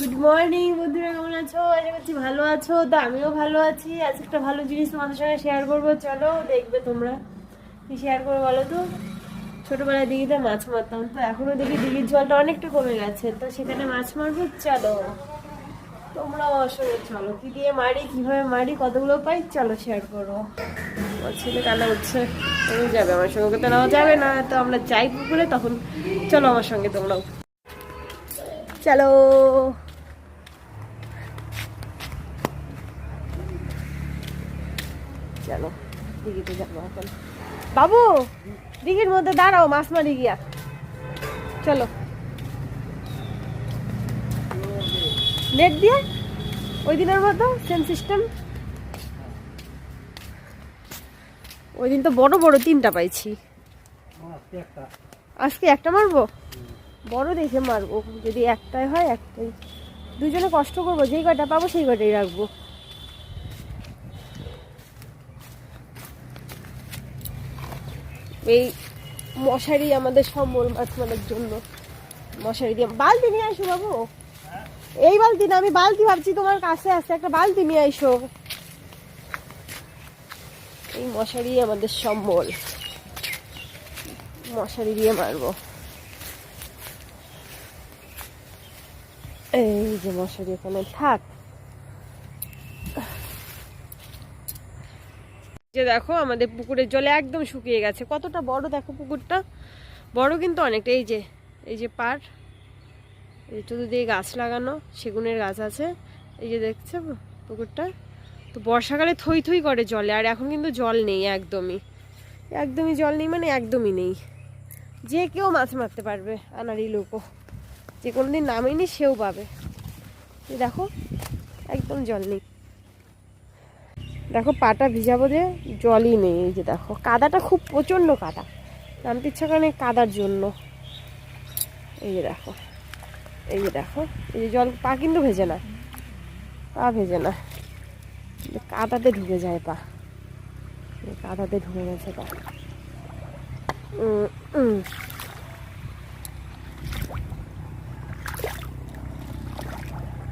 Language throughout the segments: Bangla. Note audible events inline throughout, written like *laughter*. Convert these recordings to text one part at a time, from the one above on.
গুড মর্নিং বন্ধুরা, কেমন আছো? আশা করছি ভালো আছো। তো আমিও ভালো আছি। আজ একটা ভালো জিনিস তোমাদের সঙ্গে শেয়ার করব। চলো, দেখবে তোমরা। কি শেয়ার করব বলো তো? ছোটবেলায় দিঘিতে মাছ মারতাম। তো এখনও দেখি দিঘির জলটা অনেকটা কমে গেছে। তো সেখানে মাছ মারবো। চলো তোমরাও আসলে চলো, কি দিয়ে মারি, কীভাবে মারি, কতগুলো পাই? চলো শেয়ার করো। ছেলে কান্না করছে। তুমি যাবে, আমার সঙ্গে তো নাও যাবে না। তো আমরা যাই পুকুরে, তখন চলো আমার সঙ্গে তোমরাও। চলো। চলো। দিঘিতে যাব এখন। বাবু, দিঘির মধ্যে দাঁড়াও মাছ মারি গিয়া চলো। নেট দিয়ে? ওই দিনের মতো সেম সিস্টেম ওই দিন তো বড় বড় তিনটা পাইছি। আজকে একটা মারবো? বড় দেখে মারবো। যদি একটাই হয়, একটাই। দুজনে কষ্ট করব, যেই কটা পাবো, সেই কটাই রাখব। এই মশারি আমাদের সম্বল মাছ মারার জন্য। মশারি দিয়ে বালতি নিয়ে আসো বাবু। এই বালতি না, আমি বালতি ভাবছি তোমার কাছে আছে, একটা বালতি নিয়ে আইসো। এই মশারি আমাদের সম্বল মশারি দিয়ে মারবো। এই যে মশারি এখানে, থাক। যে দেখো আমাদের পুকুরের জলে একদম শুকিয়ে গেছে। কতটা বড় দেখো পুকুরটা? বড় কিন্তু অনেকটা। এই যে এই যে পার এই চতুর্দিকে গাছ লাগানো, সেগুনের গাছ আছে। এই যে দেখছে পুকুরটা? তো বর্ষাকালে থই থই করে জলে, আর এখন কিন্তু জল নেই একদমই। একদমই জল নেই মানে একদমই নেই। যে কেউ মাছ মারতে পারবে আনারি লোকও। যে কোনো দিন নামেনি সেও পাবে। দেখো, একদম জল নেই। দেখো পাটা ভিজাবো যে জলই নেই, এই যে দেখো। কাদাটা খুব প্রচণ্ড কাদা। নামতে ইচ্ছা করে এই কাদার জন্য। এই যে দেখো, এই যে দেখো, এই যে জল পা কিন্তু ভেজে না, পা ভেজে না। কাদাতে ঢুকে যায় পা। কাদাতে ঢুকে গেছে পা।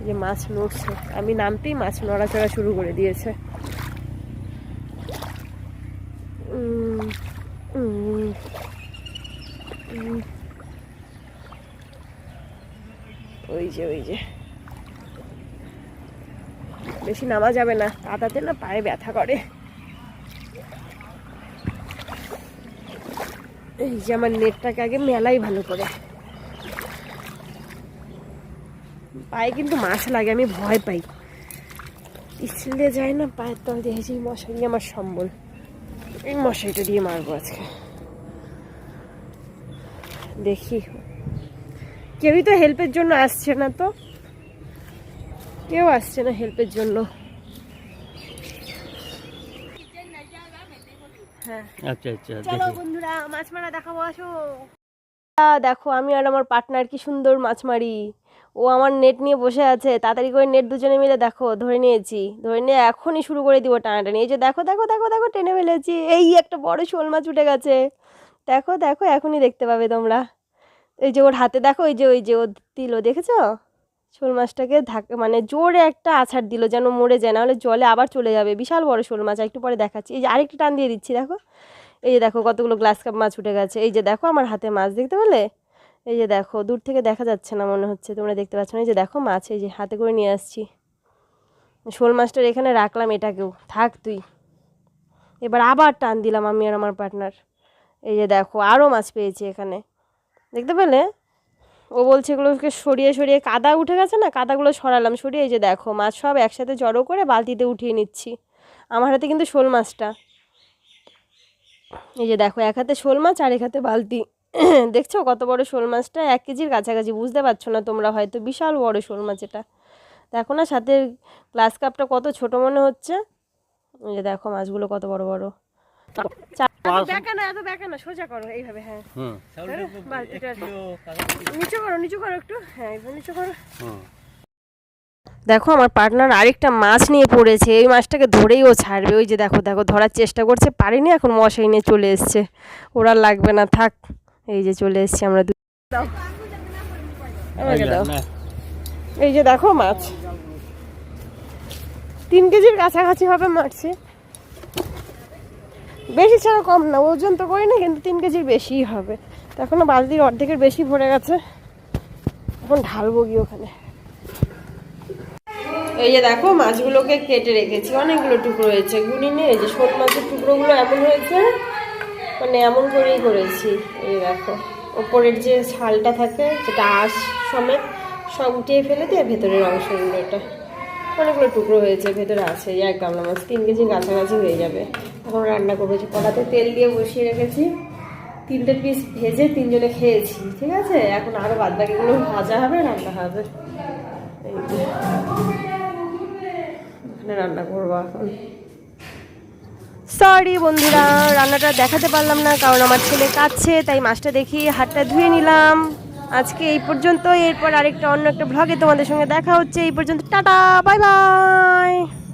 যে মাছ নড়ছে। আমি নামতেই মাছ নড়াচড়া শুরু করে দিয়েছে। ওই যে ওই যে। বেশি নামা যাবে না কাদাতে না পায়ে ব্যথা করে। এই যে আমার নেটটাকে আগে মেলাই ভালো করে। পায়ে কিন্তু মাছ লাগে, আমি ভয় পাই। স্টিলে যায় না, পায়ের তল এই মশারি, আমার সম্বল। এই মশারিটা দিয়ে মারবো আজকে। দেখি। কেউই তো হেল্পের জন্য আসছে না তো। কেউ আসছে না হেল্পের জন্য। হ্যাঁ। আচ্ছা আচ্ছা দেখো। আমি আর আমার পার্টনার কি সুন্দর মাছ মারি ও আমার নেট নিয়ে বসে আছে, তাড়াতাড়ি করে নেট দুজনে মিলে দেখো, ধরে নিয়েছি। ধরে নিয়ে এখনই শুরু করে দিব টানাটানি। এই যে দেখো দেখো দেখো দেখো, টেনে ফেলেছি। এই একটা বড় শোল মাছ উঠে গেছে। দেখো দেখো, এখনই দেখতে পাবে তোমরা। এই যে ওর হাতে দেখো ওই যে ওই যে ও দিল, দেখেছ? শোল মাছটাকে ধাক্কা মানে জোরে একটা আছাড় দিল যেন মরে যায় না হলে জলে আবার চলে যাবে। বিশাল বড় শোল মাছ, একটু পরে দেখাচ্ছি। এই যে আরেকটা টান দিয়ে দিচ্ছি, দেখো। এই যে দেখো, কতগুলো গ্লাস কাপ মাছ উঠে গেছে। এই যে দেখো, আমার হাতে মাছ, দেখতে পেলে? এই যে দেখো, দূর থেকে দেখা যাচ্ছে না মনে হচ্ছে, তোমরা দেখতে পাচ্ছ না। এই যে দেখো মাছ, এই যে হাতে করে নিয়ে আসছি। শোল মাছটার এখানে রাখলাম এটাকেও। থাক তুই। এবার আবার টান দিলাম আমি আর আমার পার্টনার এই যে দেখো আরও মাছ পেয়েছি এখানে। দেখতে পেলে? ও বলছে এগুলোকে সরিয়ে সরিয়ে কাদা উঠে গেছে না? কাদাগুলো সরালাম, সরিয়ে এই যে দেখো, মাছ সব একসাথে জড়ো করে বালতিতে উঠিয়ে নিচ্ছি। আমার হাতে কিন্তু শোল মাছটা। এই যে দেখো, এক হাতে শোল মাছ, আর এক হাতে বালতি। *coughs* দেখছ কত বড় শোল মাছটা? এক কেজির কাছাকাছি বুঝতে পারছ না তোমরা হয়তো বিশাল বড় শোল মাছ এটা। দেখো না সাথে গ্লাস কাপটা কত ছোট মনে হচ্ছে? এই যে দেখো মাছগুলো কত বড় বড়। সোজা করো এইভাবে হ্যাঁ। নিচু করো নিচু করো একটু। হ্যাঁ নিচু করো। দেখো আমার পার্টনার আরেকটা মাছ নিয়ে পড়েছে এই মাছটাকে ধরেই ও ছাড়বে। ওই যে দেখো দেখো ধরার চেষ্টা করছে পারিনি এখন মশাই নিয়ে চলে এসছে। ওরা লাগবে না থাক। এই যে চলে এসছি আমরা এই যে দেখো মাছ। তিন কেজির কাছাকাছি হবে মারছে বেশি ছাড়া কম না, ওজন তো করি না, কিন্তু তিন কেজির বেশিই হবে। তো এখনও বালতির অর্ধেকের বেশি ভরে গেছে। এখন ঢালবো গিয়ে ওখানে। এই যে দেখো, মাছগুলোকে কেটে রেখেছি। অনেকগুলো টুকরো হয়েছে। গুনি নিয়ে এই যে শোল মাছের টুকরোগুলো এমন হয়েছে মানে এমন করেই করেছি। এই দেখো, ওপরের যে ছালটা থাকে, যেটা আঁশ সমেত, সব উঠিয়ে ফেলে দিয়ে ভেতরের অংশগুলো এটা। অনেকগুলো টুকরো হয়েছে, ভেতরে আছে এক গামলা মাছ, তিন কেজি কাছাকাছি হয়ে যাবে। এখন রান্না করব যে কড়াতে তেল দিয়ে বসিয়ে রেখেছি। তিনটে পিস ভেজে তিনজনে খেয়েছি, ঠিক আছে? এখন আরও বাদ বাকিগুলো ভাজা হবে, রান্না হবে। রান্না করব এখন। সরি বন্ধুরা। রান্নাটা দেখাতে পারলাম না, কারণ আমার ছেলে কাঁদছে, তাই মাছটা দেখি, হাতটা ধুয়ে নিলাম। আজকে এই পর্যন্ত এরপর আরেকটা, অন্য একটা ভ্লগে তোমাদের সঙ্গে দেখা হচ্ছে। এই পর্যন্ত, টাটা বাই বাই